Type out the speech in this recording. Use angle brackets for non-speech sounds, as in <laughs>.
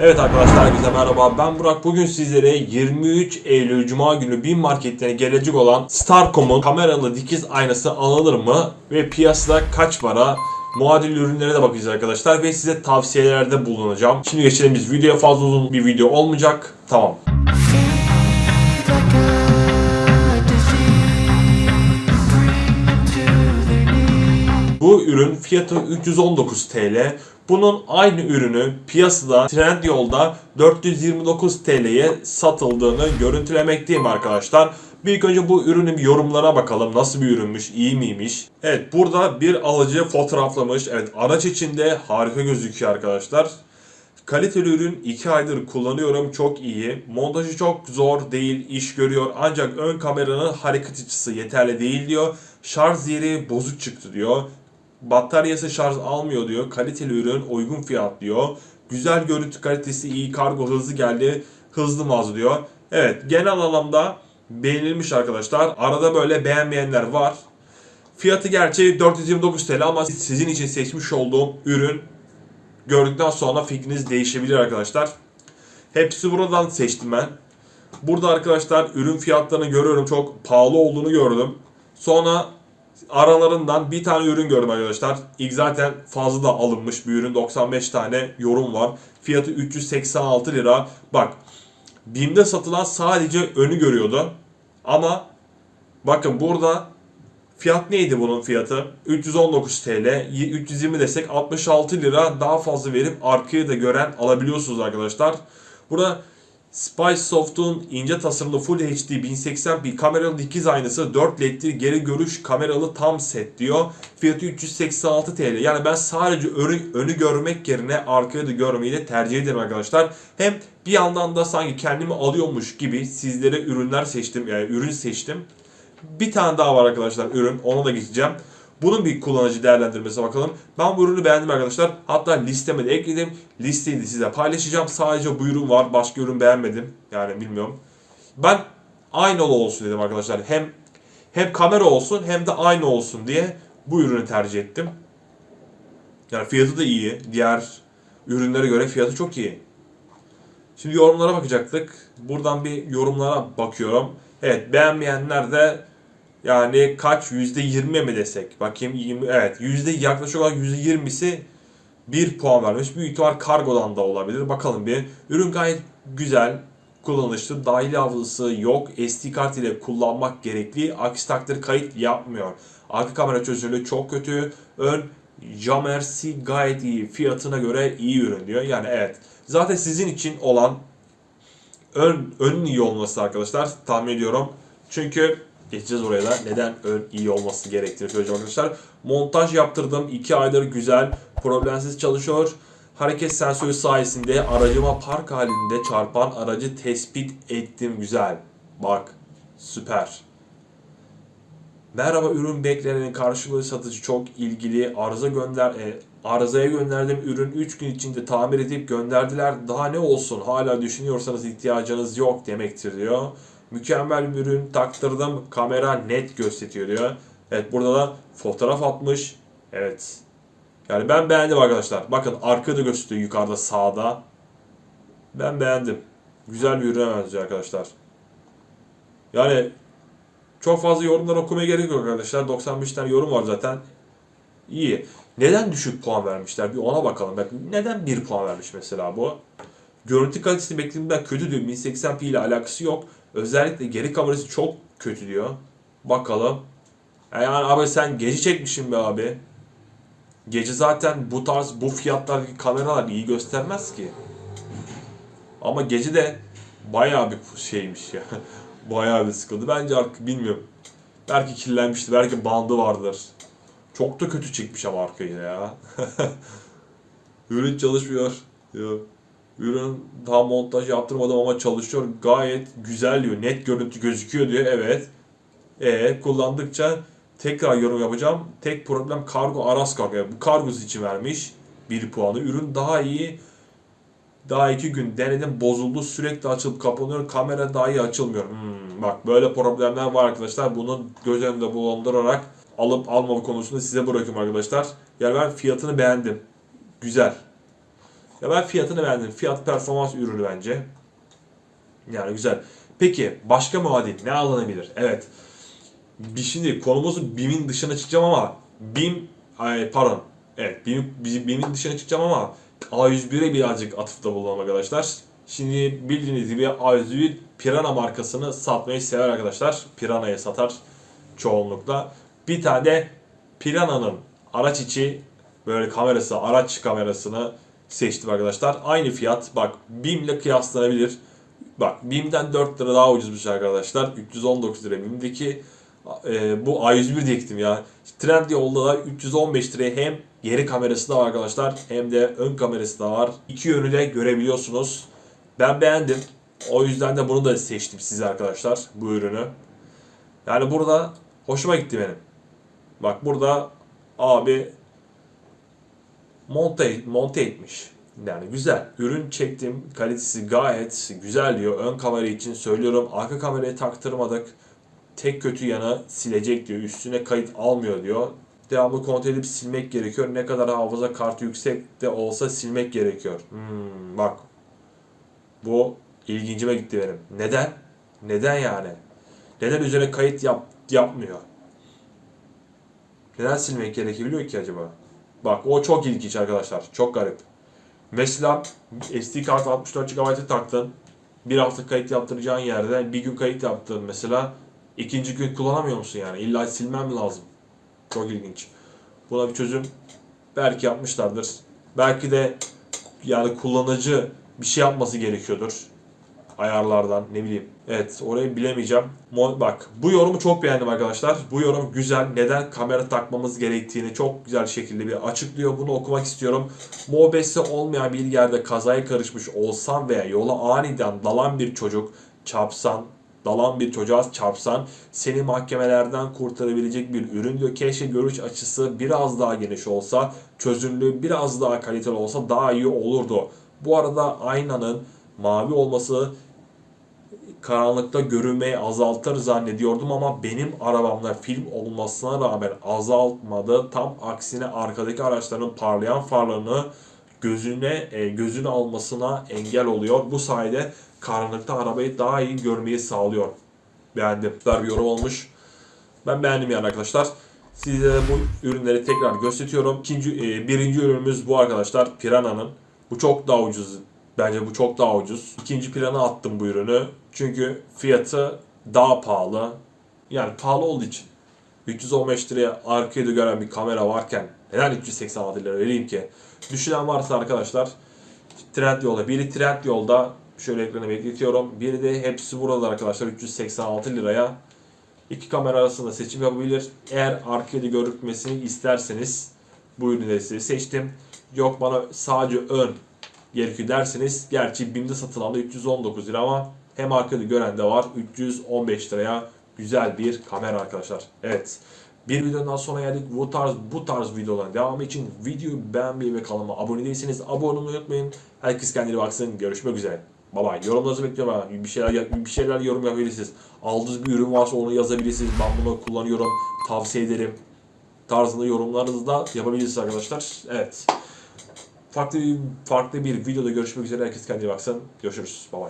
Evet arkadaşlar herkese merhaba ben Burak bugün sizlere 23 Eylül Cuma günü bin marketlerine gelecek olan Starcom'un kameralı dikiz aynası alınır mı ve piyasada kaç para muadil ürünlere de bakacağız arkadaşlar ve size tavsiyelerde bulunacağım. Şimdi geçelim biz videoya fazla uzun bir video olmayacak. Tamam. Bu ürün fiyatı 319 TL. Bunun aynı ürünü piyasada Trendyol'da 429 TL'ye satıldığını görüntülemekteyim arkadaşlar. Bir ilk önce bu ürünün yorumlara bakalım. Nasıl bir ürünmüş, iyi miymiş? Evet burada bir alıcı fotoğraflamış. Evet araç içinde harika gözüküyor arkadaşlar. Kaliteli ürün 2 aydır kullanıyorum çok iyi. Montajı çok zor değil iş görüyor ancak ön kameranın hareket açısı yeterli değil diyor. Şarj yeri bozuk çıktı diyor. Bataryası şarj almıyor diyor. Kaliteli ürün uygun fiyat diyor. Güzel görüntü kalitesi iyi kargo hızlı geldi. Hızlı maz diyor. Evet genel anlamda beğenilmiş arkadaşlar. Arada böyle beğenmeyenler var. Fiyatı gerçi 429 TL ama sizin için seçmiş olduğum ürün gördükten sonra fikriniz değişebilir arkadaşlar. Hepsi buradan seçtim ben. Burada arkadaşlar ürün fiyatlarını görüyorum. Çok pahalı olduğunu gördüm. Sonra aralarından bir tane ürün gördüm arkadaşlar. İlk zaten fazla da alınmış bir ürün. 95 tane yorum var. Fiyatı 386 lira. Bak BİM'de satılan sadece önü görüyordu. Ama bakın burada Fiyat neydi bunun fiyatı? 319 TL, 320 desek 66 lira daha fazla verip arkayı da gören alabiliyorsunuz arkadaşlar. Burada Spice Soft'un ince tasarımlı Full HD 1080p kameralı dikiz aynası 4 ledli geri görüş kameralı tam set diyor. Fiyatı 386 TL. Yani ben sadece önü, önü görmek yerine arkayı da görmeyi de tercih ederim arkadaşlar. Hem bir yandan da sanki kendimi alıyormuş gibi sizlere ürünler seçtim yani ürün seçtim. Bir tane daha var arkadaşlar ürün. Ona da geçeceğim. Bunun bir kullanıcı değerlendirmesine bakalım. Ben bu ürünü beğendim arkadaşlar. Hatta listeme de ekledim. Listeyi de size paylaşacağım. Sadece bu ürün var. Başka ürün beğenmedim. Yani bilmiyorum. Ben aynı olsun dedim arkadaşlar. Hem hem kamera olsun hem de aynı olsun diye bu ürünü tercih ettim. Yani fiyatı da iyi. Diğer ürünlere göre fiyatı çok iyi. Şimdi yorumlara bakacaktık. Buradan bir yorumlara bakıyorum. Evet beğenmeyenler de yani kaç yüzde yirmi mi desek? Bakayım 20 evet yüzde yaklaşık olarak yüzde yirmisi bir puan vermiş. Büyük ihtimal kargodan da olabilir. Bakalım bir. Ürün gayet güzel. Kullanışlı. Dahili hafızası yok. SD kart ile kullanmak gerekli. Aksi takdirde kayıt yapmıyor. Arka kamera çözünürlüğü çok kötü. Ön Jamersi gayet iyi. Fiyatına göre iyi ürün diyor. Yani evet. Zaten sizin için olan ön önün iyi olması arkadaşlar tahmin ediyorum. Çünkü geçeceğiz oraya da neden ön iyi olması gerektiğini söyleyeceğim arkadaşlar. Montaj yaptırdım. 2 aydır güzel. Problemsiz çalışıyor. Hareket sensörü sayesinde aracıma park halinde çarpan aracı tespit ettim. Güzel. Bak. Süper. Merhaba ürün beklenenin karşılığı satıcı çok ilgili arıza gönder e, arızaya gönderdim ürün 3 gün içinde tamir edip gönderdiler daha ne olsun hala düşünüyorsanız ihtiyacınız yok demektir diyor. Mükemmel bir ürün taktırdım kamera net gösteriyor diyor. Evet burada da fotoğraf atmış. Evet. Yani ben beğendim arkadaşlar. Bakın arkada gösteriyor yukarıda sağda. Ben beğendim. Güzel bir ürüne benziyor arkadaşlar. Yani çok fazla yorumlar okumaya gerek yok arkadaşlar. 95 tane yorum var zaten. İyi. Neden düşük puan vermişler? Bir ona bakalım. Bak neden 1 puan vermiş mesela bu? Görüntü kalitesi beklediğimden kötü diyor. 1080p ile alakası yok. Özellikle geri kamerası çok kötü diyor. Bakalım. Yani abi sen gece çekmişsin be abi. Gece zaten bu tarz bu fiyatlardaki kameralar iyi göstermez ki. Ama gece de bayağı bir şeymiş ya. <laughs> bayağı bir sıkıldı. Bence artık bilmiyorum. Belki kirlenmişti, belki bandı vardır. Çok da kötü çekmiş ama arkayı ya. <laughs> Ürün çalışmıyor. Diyor. Ürün daha montaj yaptırmadım ama çalışıyor. Gayet güzel diyor. Net görüntü gözüküyor diyor. Evet. E kullandıkça tekrar yorum yapacağım. Tek problem kargo Aras kargo. Bu kargosu için vermiş. Bir puanı. Ürün daha iyi. Daha iki gün denedim bozuldu sürekli açılıp kapanıyor kamera dahi açılmıyor. Hmm, bak böyle problemler var arkadaşlar bunu göz önünde bulundurarak alıp almama konusunda size bırakıyorum arkadaşlar. Yani ben fiyatını beğendim. Güzel. Ya ben fiyatını beğendim. Fiyat performans ürünü bence. Yani güzel. Peki başka muadil ne alınabilir? Evet. Şimdi konumuz BİM'in dışına çıkacağım ama BİM ay, pardon. Evet BİM, BİM'in dışına çıkacağım ama A101'e birazcık atıfta bulunalım arkadaşlar. Şimdi bildiğiniz gibi A101 Pirana markasını satmayı sever arkadaşlar. Pirana'ya satar çoğunlukla. Bir tane Pirana'nın araç içi böyle kamerası, araç kamerasını seçtim arkadaşlar. Aynı fiyat. Bak BİM ile kıyaslanabilir. Bak BİM'den 4 lira daha ucuzmuş arkadaşlar. 319 lira BİM'deki e, bu A101 diyecektim ya. Trendyol'da da 315 liraya hem geri kamerası da var arkadaşlar hem de ön kamerası da var. İki yönü de görebiliyorsunuz. Ben beğendim. O yüzden de bunu da seçtim size arkadaşlar bu ürünü. Yani burada hoşuma gitti benim. Bak burada abi monte, monte etmiş. Yani güzel. Ürün çektim. Kalitesi gayet güzel diyor. Ön kamera için söylüyorum. Arka kamerayı taktırmadık. Tek kötü yanı silecek diyor. Üstüne kayıt almıyor diyor. Devamlı kontrol edip silmek gerekiyor. Ne kadar hafıza kartı yüksek de olsa silmek gerekiyor. Hmm, bak. Bu ilgincime gitti benim. Neden? Neden yani? Neden üzerine kayıt yap, yapmıyor? Neden silmek gerekebiliyor ki acaba? Bak o çok ilginç arkadaşlar. Çok garip. Mesela SD kart 64 GB'ı taktın. Bir hafta kayıt yaptıracağın yerde bir gün kayıt yaptın mesela. ikinci gün kullanamıyor musun yani? İlla silmem mi lazım? Çok ilginç. Buna bir çözüm belki yapmışlardır. Belki de yani kullanıcı bir şey yapması gerekiyordur. Ayarlardan ne bileyim. Evet orayı bilemeyeceğim. Mo- Bak bu yorumu çok beğendim arkadaşlar. Bu yorum güzel. Neden kamera takmamız gerektiğini çok güzel şekilde bir açıklıyor. Bunu okumak istiyorum. Mobese olmayan bir yerde kazaya karışmış olsan veya yola aniden dalan bir çocuk çarpsan dalan bir çocuğa çarpsan seni mahkemelerden kurtarabilecek bir ürün diyor. Keşke görüş açısı biraz daha geniş olsa, çözünürlüğü biraz daha kaliteli olsa daha iyi olurdu. Bu arada aynanın mavi olması karanlıkta görünmeyi azaltır zannediyordum ama benim arabamda film olmasına rağmen azaltmadı. Tam aksine arkadaki araçların parlayan farlarını gözüne e, gözünü almasına engel oluyor. Bu sayede karanlıkta arabayı daha iyi görmeyi sağlıyor. Beğendim. Güzel bir yorum olmuş. Ben beğendim yani arkadaşlar. Size bu ürünleri tekrar gösteriyorum. İkinci, e, birinci ürünümüz bu arkadaşlar. Piranha'nın. Bu çok daha ucuz. Bence bu çok daha ucuz. İkinci plana attım bu ürünü. Çünkü fiyatı daha pahalı. Yani pahalı olduğu için. 315 liraya arkaya da gören bir kamera varken neden 386 lira vereyim ki? Düşünen varsa arkadaşlar Trendyol'da biri Trendyol'da şöyle ekranı bekletiyorum. Biri de hepsi burada arkadaşlar 386 liraya iki kamera arasında seçim yapabilir. Eğer arkada görükmesini isterseniz bu ürünleri size seçtim. Yok bana sadece ön gerekiyor derseniz gerçi BİM'de satılan da 319 lira ama hem arkada gören de var 315 liraya güzel bir kamera arkadaşlar. Evet. Bir videonun daha sonra geldik. Bu tarz bu tarz videoların devamı için videoyu beğenmeyi ve kanalıma abone değilseniz abone olmayı unutmayın. Herkes kendine baksın. Görüşmek üzere. Bye bye. Yorumlarınızı bekliyorum. ha. Bir şeyler bir şeyler yorum yapabilirsiniz. Aldığınız bir ürün varsa onu yazabilirsiniz. Ben bunu kullanıyorum. Tavsiye ederim. Tarzında yorumlarınızı da yapabilirsiniz arkadaşlar. Evet. Farklı farklı bir videoda görüşmek üzere. Herkes kendine baksın. Görüşürüz. Bye bye.